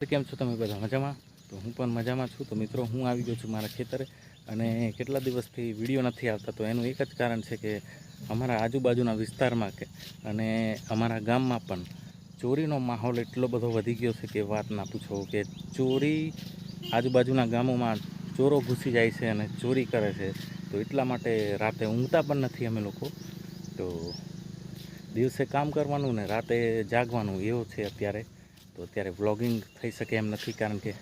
કેમ છો તમે બધા મજામાં? તો હું પણ મજામાં છું. તો મિત્રો, હું આવી ગયો છું મારા ખેતરે અને કેટલા દિવસથી વીડિયો નથી આવતા, તો એનું એક જ કારણ છે કે અમારા આજુબાજુના વિસ્તારમાં કે અને અમારા ગામમાં પણ ચોરીનો માહોલ એટલો બધો વધી ગયો છે કે વાત ના પૂછો કે ચોરી આજુબાજુના ગામોમાં ચોરો ઘૂસી જાય છે અને ચોરી કરે છે. તો એટલા માટે રાતે ઊંઘતા પણ નથી અમે લોકો. તો દિવસે કામ કરવાનું ને રાતે જાગવાનું, એવું છે અત્યારે. તો અત્યારે વ્લોગિંગ થઈ શકે એમ નથી, કારણ કે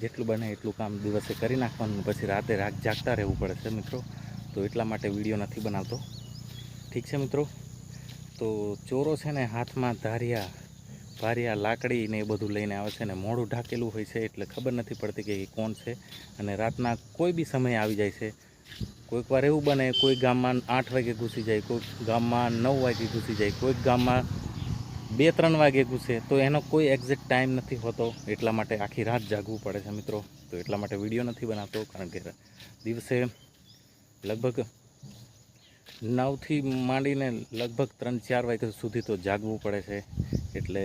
જેટલું બને એટલું કામ દિવસે કરી નાખવાનું, પછી રાતે રાત જાગતા રહેવું પડે છે મિત્રો. તો એટલા માટે વીડિયો નથી બનાવતો. ઠીક છે મિત્રો? તો ચોરો છે ને હાથમાં ધારિયા ભારિયા લાકડી ને એ બધું લઈને આવે છે ને મોઢું ઢાકેલું હોય છે, એટલે ખબર નથી પડતી કે એ કોણ છે. અને રાતના કોઈ બી સમયે આવી જાય છે. કોઈક વાર એવું બને, કોઈ ગામમાં આઠ વાગે ઘૂસી જાય, કોઈક ગામમાં નવ વાગે ઘૂસી જાય, કોઈક ગામમાં બે ત્રણ વાગે ઘૂસે, તો એનો કોઈ એક્ઝેક્ટ ટાઈમ નથી હોતો. એટલા માટે આખી રાત જાગવું પડે છે મિત્રો. તો એટલા માટે વીડિયો નથી બનાવતો, કારણ કે દિવસે લગભગ નવથી માંડીને લગભગ ત્રણ ચાર વાગ્યા સુધી તો જાગવું પડે છે. એટલે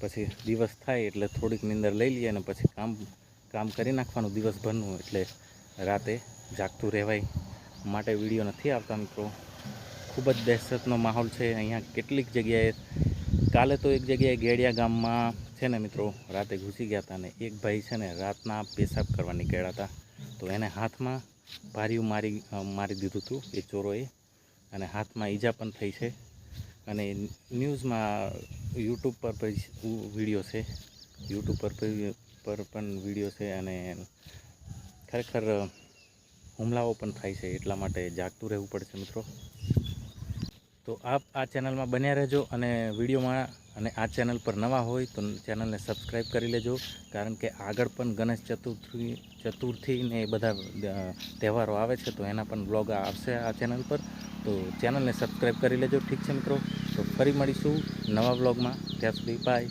પછી દિવસ થાય, એટલે થોડીક નીંદર લઈ લઈએ અને પછી કામ કામ કરી નાખવાનું દિવસભરનું. એટલે રાતે જાગતું રહેવાય માટે વીડિયો નથી આવતા મિત્રો. ખૂબ જ દહેશતનો માહોલ છે. અહીંયા કેટલીક જગ્યાએ કાલે તો એક જગ્યાએ ગેડિયા ગામમાં છે ને મિત્રો, રાતે ઘૂસી ગયા હતા ને એક ભાઈ છે ને રાતના પેશાબ કરવા નીકળ્યા હતા. તો એને હાથમાં ભાર્યું મારી મારી દીધું હતું, એ ચોરોએ, અને હાથમાં ઈજા પણ થઈ છે. અને ન્યૂઝમાં યુટ્યુબ પર વીડિયો છે. યુટ્યુબ પર પર પણ વીડિયો છે અને ખરેખર હુમલાઓ પણ થાય છે. એટલા માટે જાગતું રહેવું પડશે મિત્રો. તો આપ આ ચેનલમાં બન્યા રહેજો અને વિડીયોમાં અને આ ચેનલ પર નવા હોય તો ચેનલને સબસ્ક્રાઈબ કરી લેજો, કારણ કે આગળ પણ ગણેશ ચતુર્થી ચતુર્થી ને એ બધા તહેવારો આવે છે, તો એના પણ બ્લોગ આવશે આ ચેનલ પર. તો ચેનલને સબસ્ક્રાઈબ કરી લેજો, ઠીક છે મિત્રો? તો ફરી મળીશું નવા બ્લોગમાં. ત્યાં સુધી બાય.